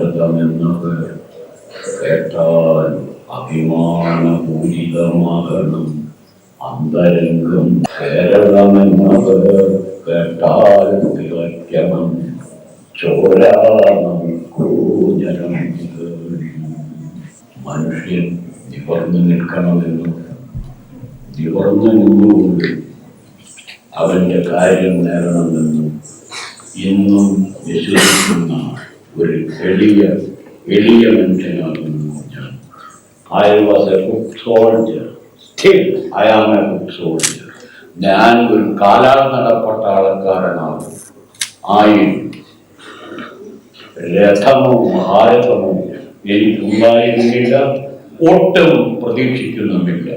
ഭാരതമെന്നത് കേട്ടാൽ അഭിമാനപൂരിതമാകണം അന്തരംഗം കേരളമെന്നത് കേട്ടാൽ തിളയ്ക്കണം ചോരാനൂജനം മനുഷ്യൻ നിവർന്നു നിൽക്കണമെന്നും നിവർന്നു നിന്നുകൊണ്ട് അവന്റെ കാര്യം നേടണമെന്നും ഇന്നും വിശ്വസിക്കുന്ന ഒരു എളിയ എളിയ മനുഷ്യനാകുന്നു ഞാൻ. I was a good soldier still I am a good soldier ഞാൻ ഒരു കാലാൽ നടപ്പെട്ട ആൾക്കാരനാണ് ആയി രഥമോ ഭാരതമോ എനിക്കുണ്ടായിരുന്നില്ല ഒട്ടും പ്രതീക്ഷിക്കുന്നുമില്ല.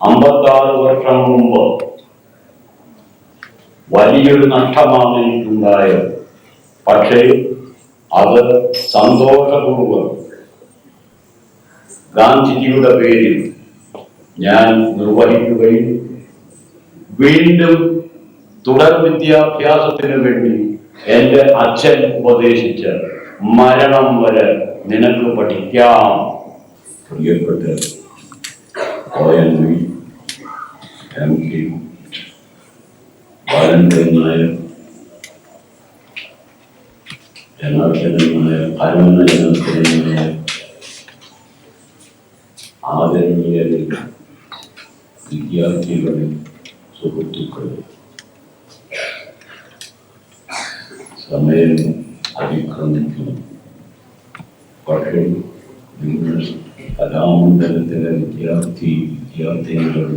അമ്പത്താറ് വർഷം മുമ്പ് വലിയൊരു നഷ്ടമാണ് എനിക്കുണ്ടായത്. പക്ഷേ അത് സന്തോഷപൂർവം. ഗാന്ധിജിയുടെ പേരിൽ ഞാൻ നിർവഹിക്കുകയും വീണ്ടും തുടർ വിദ്യാഭ്യാസത്തിന് വേണ്ടി എന്റെ അച്ഛൻ ഉപദേശിച്ച് മരണം വരെ നിനക്ക് പഠിക്കാം. പ്രിയപ്പെട്ട എം കെ നായർ ജനാർദ്ദനൻ നായർ അരുണ ജനാർദ്ദനൻ നായർ ആദരണീയരിൽ വിദ്യാർത്ഥികളിൽ സുഹൃത്തുക്കളിൽ സമയം അതിക്രമിക്കുന്നു പക്ഷേ നിങ്ങൾ കലാമണ്ഡലത്തിലെ വിദ്യാർത്ഥി വിദ്യാർത്ഥിനികൾ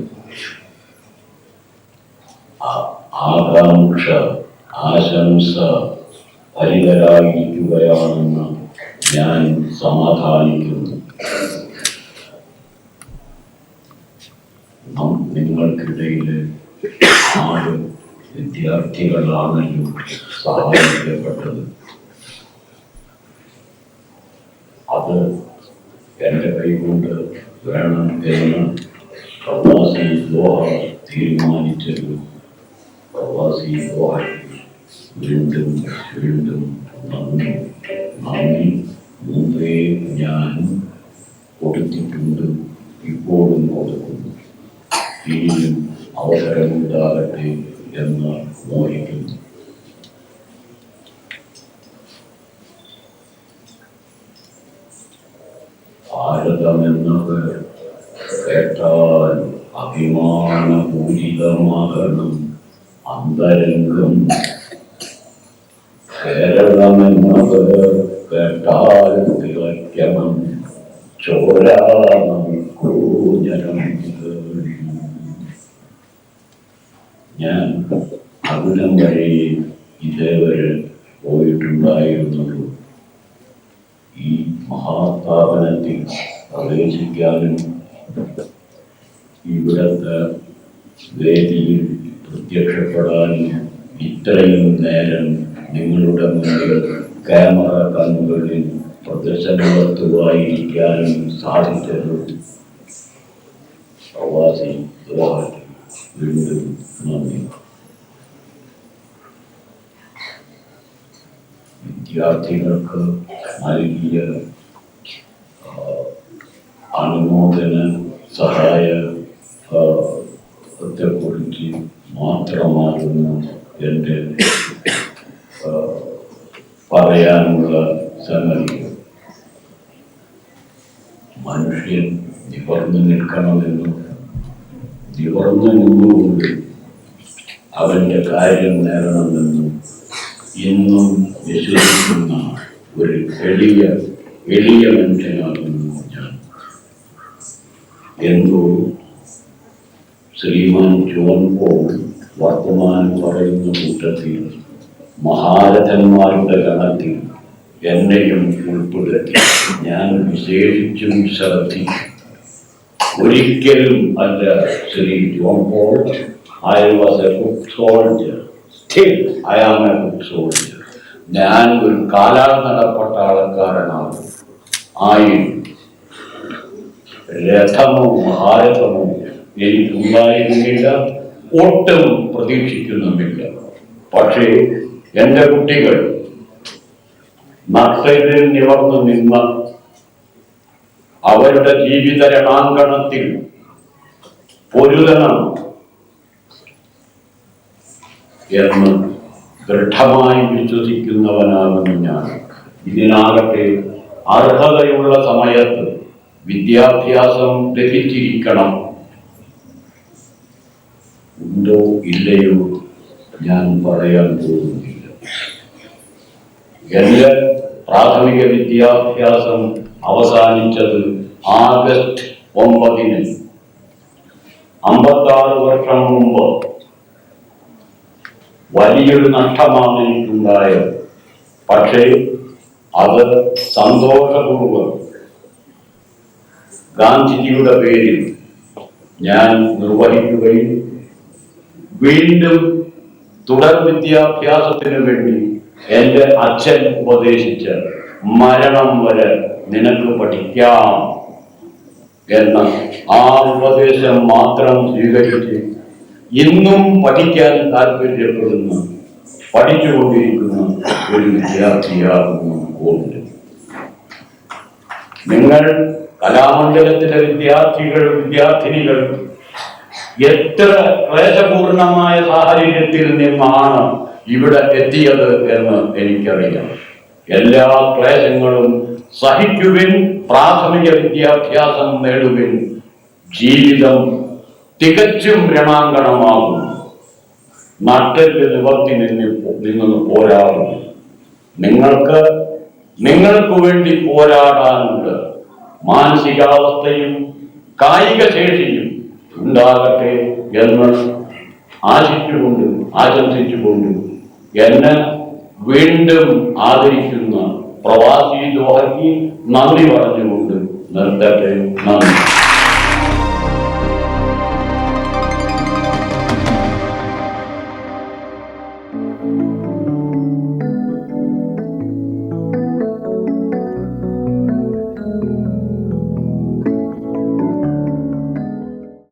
ആ- ആകാംക്ഷ ആശംസ പരികരായിരിക്കുകയാണെന്ന് ഞാൻ സമാധാനിക്കുന്നു. നിങ്ങൾക്കിടയിൽ ആറ് വിദ്യാർത്ഥികളാണല്ലോ സഹായിക്കപ്പെട്ടത് അത് എന്റെ കൈകൊണ്ട് വേണം എന്ന് പ്രവാസി ദോഹ തീരുമാനിച്ചത്. പ്രവാസി ദോഹ വീണ്ടും വീണ്ടും വന്നു. നന്ദി മുമ്പേ ഞാൻ കൊടുത്തിട്ടുണ്ട് ഇപ്പോഴും കൊടുക്കുന്നു. ഇനിയും അവസരമുണ്ടാകട്ടെ എന്ന് മോഹിക്കുന്നു. ഭാരതമെന്നത് കേട്ടാൽ അഭിമാനപൂരിതമാകണം. അന്തരംഗം കേരളമെന്നത് കേട്ടാൽ തിളയ്ക്കണം ചോരാനൂജനം ഞാൻ അവിടം വഴി ഇതേവരെ പോയിട്ടുണ്ടായിരുന്നുള്ളൂ. ഈ മഹാസ്ഥാപനത്തിൽ പ്രവേശിക്കാനും ഇവിടുത്തെ വേദിയിൽ പ്രത്യക്ഷപ്പെടാനും ഇത്രയും നേരം നിങ്ങളുടെ മുന്നിൽ ക്യാമറ കണ്ണുകളിൽ പ്രദർശനവസ്തുവായിരിക്കാനും സാധിച്ചത് പ്രവാസി വീണ്ടും നന്ദി. വിദ്യാർത്ഥികൾക്ക് നൽകിയ അനുമോദന സഹായ ആ, ത്തെക്കുറിച്ച് മാത്രമാകുന്നു എന്റെ പറയാനുള്ള സംഗതി. മനുഷ്യൻ നിവർന്നു നിൽക്കണമെന്നും നിവർന്നു നിന്നുകൊണ്ട് അവന്റെ കാര്യം നേടണമെന്നും ഇന്നും വിശ്വസിക്കുന്ന ഒരു എളിയ എളിയ മനുഷ്യനാകുന്നു ഞാൻ. എന്തോ ശ്രീമാൻ ജോൺ പോൾ വർത്തമാനം പറയുന്ന കൂട്ടത്തിൽ മഹാരഥന്മാരുടെ ഗണത്തിൽ എന്നെയും ഉൾപ്പെടുത്തി. ഞാൻ വിശേഷിച്ചും ശ്രദ്ധിച്ചു. ഒരിക്കലും അല്ല Shri John Paul. I was a good soldier still I am a good soldier ഞാൻ ഒരു കാലാൽ നടപ്പെട്ട ആൾക്കാരനാണ്. ആയി. രഥമോ ഭാരതമോ എനിക്കുണ്ടായിരുന്നില്ല ഒട്ടും പ്രതീക്ഷിക്കുന്നുമില്ല. പക്ഷേ എന്റെ കുട്ടികൾ നട്ടലിൽ നിവർന്നു നിന്ന അവരുടെ ജീവിത രണാങ്കണത്തിൽ പൊരുതണം എന്ന് ദൃഢമായി വിശ്വസിക്കുന്നവനാകുന്നു ഞാൻ. ഇതിനാകട്ടെ അർഹതയുള്ള സമയത്ത് വിദ്യാഭ്യാസം ലഭിച്ചിരിക്കണം. ഉണ്ടോ ഇല്ലയോ ഞാൻ പറയാൻ പോകുന്നില്ല എന്റെ പ്രാഥമിക വിദ്യാഭ്യാസം അവസാനിച്ചത് ആഗസ്റ്റ് ഒമ്പതിന്. അമ്പത്താറ് വർഷം മുമ്പ് വലിയൊരു നഷ്ടമാണ് എനിക്കുണ്ടായത് പക്ഷേ അത് സന്തോഷപൂർവം. ഗാന്ധിജിയുടെ പേരിൽ ഞാൻ നിർവഹിക്കുകയും വീണ്ടും തുടർ വിദ്യാഭ്യാസത്തിന് വേണ്ടി എന്റെ അച്ഛൻ ഉപദേശിച്ച് മരണം വരെ നിനക്ക് പഠിക്കാം എന്ന ആ ഉപദേശം മാത്രം സ്വീകരിച്ച് ഇന്നും പഠിക്കാൻ താല്പര്യപ്പെടുന്ന പഠിച്ചുകൊണ്ടിരിക്കുന്ന ഒരു വിദ്യാർത്ഥിയാകുന്നു കോവിഡ് നിങ്ങൾ കലാമണ്ഡലത്തിലെ വിദ്യാർത്ഥികൾ വിദ്യാർത്ഥിനികൾ എത്ര ക്ലേശപൂർണമായ സാഹചര്യത്തിൽ നിന്നാണ് ഇവിടെ എത്തിയത് എന്ന് എനിക്കറിയാം. എല്ലാ ക്ലേശങ്ങളും സഹിക്കുവിൻ പ്രാഥമിക വിദ്യാഭ്യാസം നേടുവിൻ ജീവിതം തികച്ചും രണാങ്കണമാകും നട്ടൽ നിവർത്തി നിന്ന് നിന്നു പോരാടും. നിങ്ങൾക്ക് നിങ്ങൾക്ക് വേണ്ടി പോരാടാനുണ്ട്. മാനസികാവസ്ഥയും കായിക ശേഷിയും ഉണ്ടാകട്ടെ എന്ന് ആശിച്ചുകൊണ്ടും ആശംസിച്ചുകൊണ്ട് എന്നെ വീണ്ടും ആദരിക്കുന്ന പ്രവാസി ദോഹയ്ക്ക് നന്ദി പറഞ്ഞുകൊണ്ട് നിർത്തട്ടെ. നന്ദി.